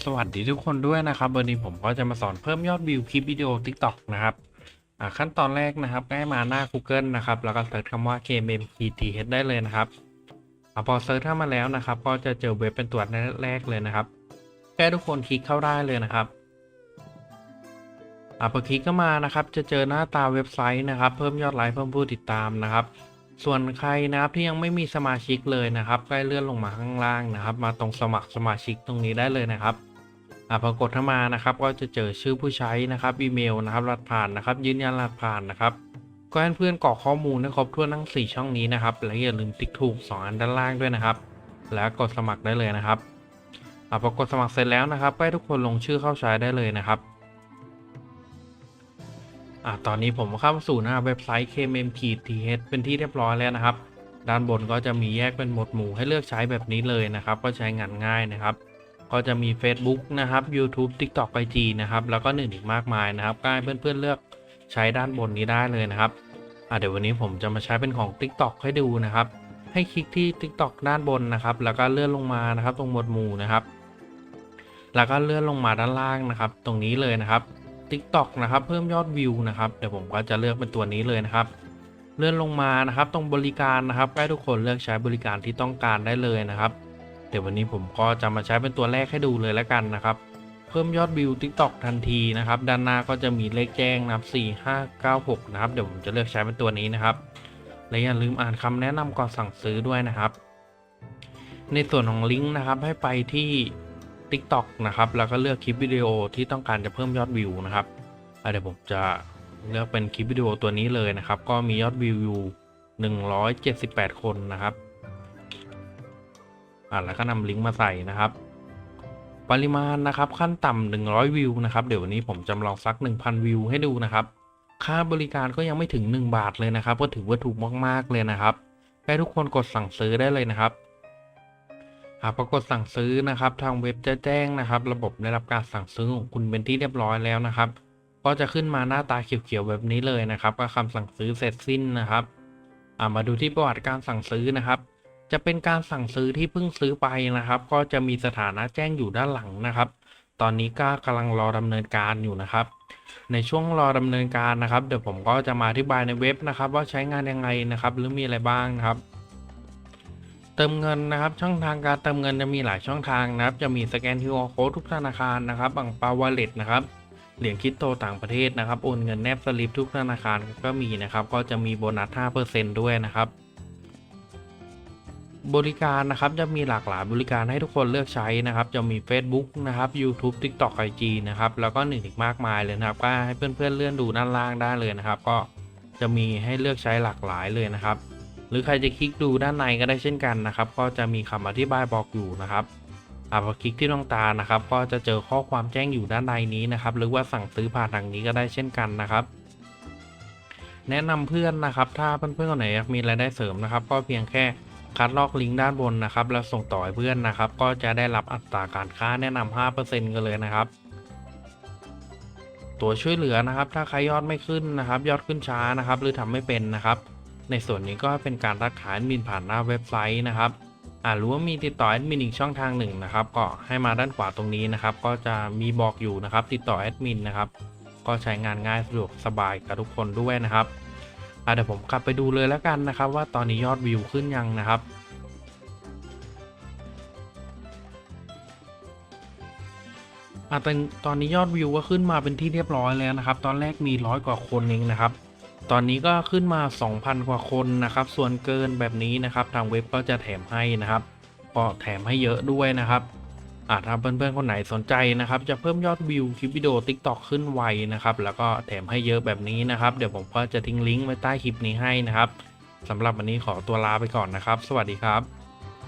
สวัสดีทุกคนด้วยนะครับวันนี้ผมก็จะมาสอนเพิ่มยอดวิวคลิปวิดีโอ TikTok นะครับขั้นตอนแรกนะครับให้มาหน้า Google นะครับ แล้วก็เสิร์ชคำว่า KMMPTH ได้เลยนะครับอพอเสิร์ชเข้ามาแล้วนะครับ ก็จะเจอเว็บเป็นตัวแรกเลยนะครับ แค่ทุกคนคลิกเข้าได้เลยนะครับอพอคลิกเข้ามานะครับ จะเจอหน้าตาเว็บไซต์นะครับ เพิ่มยอดไลค์เพิ่มผู้ติดตามนะครับ ส่วนใครนะครับที่ยังไม่มีสมาชิกเลยนะครับใกล้เลื่อนลงมาข้างล่างนะครับ มาตรงสมัครสมาชิกตรงนี้ได้เลยนะครับอ่าพอกดเข้ามานะครับ ก็จะเจอชื่อผู้ใช้นะครับอีเมลนะครับรหัสผ่านนะครับ ยืนยันรหัสผ่านนะครับก็ให้เพื่อนกรอกข้อมูลให้ครบถ้วนทั้ง 4 ช่องนี้นะครับ และอย่าลืมติ๊กถูก 2 อันด้านล่างด้วยนะครับ แล้วกดสมัครได้เลยนะครับอ่าพอกดสมัครเสร็จแล้วนะครับก็ให้ทุกคนลงชื่อเข้าใช้ได้เลยนะครับ อะตอนนี้ผมเข้าสู่หน้าเว็บไซต์ KMMPTH เป็นที่เรียบร้อยแล้วนะครับ ด้านบนก็จะมีแยกเป็นหมวดหมู่ให้เลือกใช้แบบนี้เลยนะครับ ก็ใช้งานง่ายนะครับ ก็จะมี Facebook นะครับ YouTube TikTok IG นะครับ แล้วก็อื่นอีกมากมายนะครับก็ให้เพื่อนๆเลือกใช้ด้านบนนี้ได้เลยนะครับอะเดี๋ยววันนี้ผมจะมาใช้เป็นของ TikTok ให้ดูนะครับ ให้คลิกที่ TikTok ด้านบนนะครับ แล้วก็เลื่อนลงมานะครับ ตรงหมวดหมู่นะครับ แล้วก็เลื่อนลงมาด้านล่างนะครับ ตรงนี้เลยนะครับ TikTok นะครับ เพิ่มยอดวิวนะครับเดี๋ยวผมก็จะเลือกเป็นตัวนี้เลยนะครับ เลื่อนลงมานะครับ ตรงบริการนะครับให้ทุกคนเลือกใช้บริการที่ต้องการได้เลยนะครับ เดี๋ยววันนี้ผมก็จะมาใช้เป็นตัวแรกให้ดูเลยแล้วกันนะครับ เพิ่มยอดวิว TikTok ทันทีนะครับ ด้านหน้าก็จะมีเลขแจ้งนะครับ4 5 9 6 นะครับ เดี๋ยวผมจะเลือกใช้เป็นตัวนี้นะครับ และอย่าลืมอ่านคำแนะนำก่อนสั่งซื้อด้วยนะครับ ในส่วนของลิงก์นะครับให้ไปที่ TikTok นะครับ แล้วก็เลือกคลิปวิดีโอที่ต้องการจะเพิ่มยอดวิวนะครับเดี๋ยวผมจะเลือกเป็นคลิปวิดีโอตัวนี้เลยนะครับ ก็มียอดวิวอยู่178 คนนะครับอะแล้วก็นำลิงก์มาใส่นะครับ ปริมาณนะครับขั้นต่ำ100 วิวนะครับเดี๋ยววันนี้ผมจำลองสัก 1,000 วิวให้ดูนะครับ ค่าบริการก็ยังไม่ถึง 1 บาทเลยนะครับ ก็ถือว่าถูกมากๆเลยนะครับให้ทุกคนกดสั่งซื้อได้เลยนะครับ หากปรากฏสั่งซื้อนะครับ ทางเว็บจะแจ้งนะครับ ระบบได้รับการสั่งซื้อของคุณเป็นที่เรียบร้อยแล้วนะครับ ก็จะขึ้นมาหน้าตาเขียวๆแบบนี้เลยนะครับก็คำสั่งซื้อเสร็จสิ้นนะครับามาดูที่ประวัติการสั่งซื้อนะครับ จะเป็นการสั่งซื้อที่เพิ่งซื้อไปนะครับ ก็จะมีสถานะแจ้งอยู่ด้านหลังนะครับ ตอนนี้ก็กำลังรอดำเนินการอยู่นะครับ ในช่วงรอดำเนินการนะครับ เดี๋ยวผมก็จะมาอธิบายในเว็บนะครับ ว่าใช้งานยังไงนะครับ หรือมีอะไรบ้างนะครับ ติมเงินนะครับ ช่องทางการเติมเงินจะมีหลายช่องทางนะครับ จะมีสแกน QR Code ทุกธนาคารนะครับบังปาวอลเลตนะครับเหรียญคริปโตต่างประเทศนะครับโอนเงินแนบสลิปทุกธนาคารก็มีนะครับ ก็จะมีโบนัส 5%ด้วยนะครับ บริการนะครับจะมีหลากหลายบริการให้ทุกคนเลือกใช้นะครับ จะมี Facebook นะครับ YouTube TikTok IG นะครับแล้วก็หนึ่งอีกมากมายเลยนะครับ ก็ให้เพื่อนๆเลื่อนดูด้านล่างได้เลยนะครับ ก็จะมีให้เลือกใช้หลากหลายเลยนะครับ หรือใครจะคลิกดูด้านในก็ได้เช่นกันนะครับ ก็จะมีคำอธิบายบอกอยู่นะครับอ่าพอคลิกที่ดวงตานะครับ ก็จะเจอข้อความแจ้งอยู่ด้านในนี้นะครับ หรือว่าสั่งซื้อผ่านทางนี้ก็ได้เช่นกันนะครับแนะนำเพื่อนนะครับ ถ้าเพื่อนๆคนไหนอยากมีรายได้เสริมนะครับ ก็เพียงแค่คัดลอกลิงก์ด้านบนนะครับ แล้วส่งต่อให้เพื่อนนะครับ ก็จะได้รับอัตราการค่าแนะนำ5%กันเลยนะครับ ตัวช่วยเหลือนะครับ ถ้าใครยอดไม่ขึ้นนะครับ ยอดขึ้นช้านะครับ หรือทำไม่เป็นนะครับ ในส่วนนี้ก็เป็นการทักขายแอดมินผ่านหน้าเว็บไซต์นะครับอ่าหรือว่ามีติดต่อแอดมินอีกช่องทางหนึ่งนะครับ ก็ให้มาด้านขวาตรงนี้นะครับ ก็จะมีบอกอยู่นะครับ ติดต่อแอดมินนะครับ ก็ใช้งานง่ายสะดวกสบายกับทุกคนด้วยนะครับอ่าเดี๋ยวผมกลับไปดูเลยแล้วกันนะครับ ว่าตอนนี้ยอดวิวขึ้นยังนะครับอะตอนตอนนี้ยอดวิวก็ขึ้นมาเป็นที่เรียบร้อยแล้วนะครับ ตอนแรกมีร้อยกว่าคนเองนะครับ ตอนนี้ก็ขึ้นมา 2,000 กว่าคนนะครับ ส่วนเกินแบบนี้นะครับ ทางเว็บก็จะแถมให้นะครับ ก็แถมให้เยอะด้วยนะครับอาถ้าเพื่อนๆคนไหนสนใจนะครับ จะเพิ่มยอดวิวคลิปวิดีโอ TikTok ขึ้นไวนะครับ แล้วก็แถมให้เยอะแบบนี้นะครับ เดี๋ยวผมก็จะทิ้งลิงก์ไว้ใต้คลิปนี้ให้นะครับสำหรับวันนี้ขอตัวลาไปก่อนนะครับ สวัสดีครับ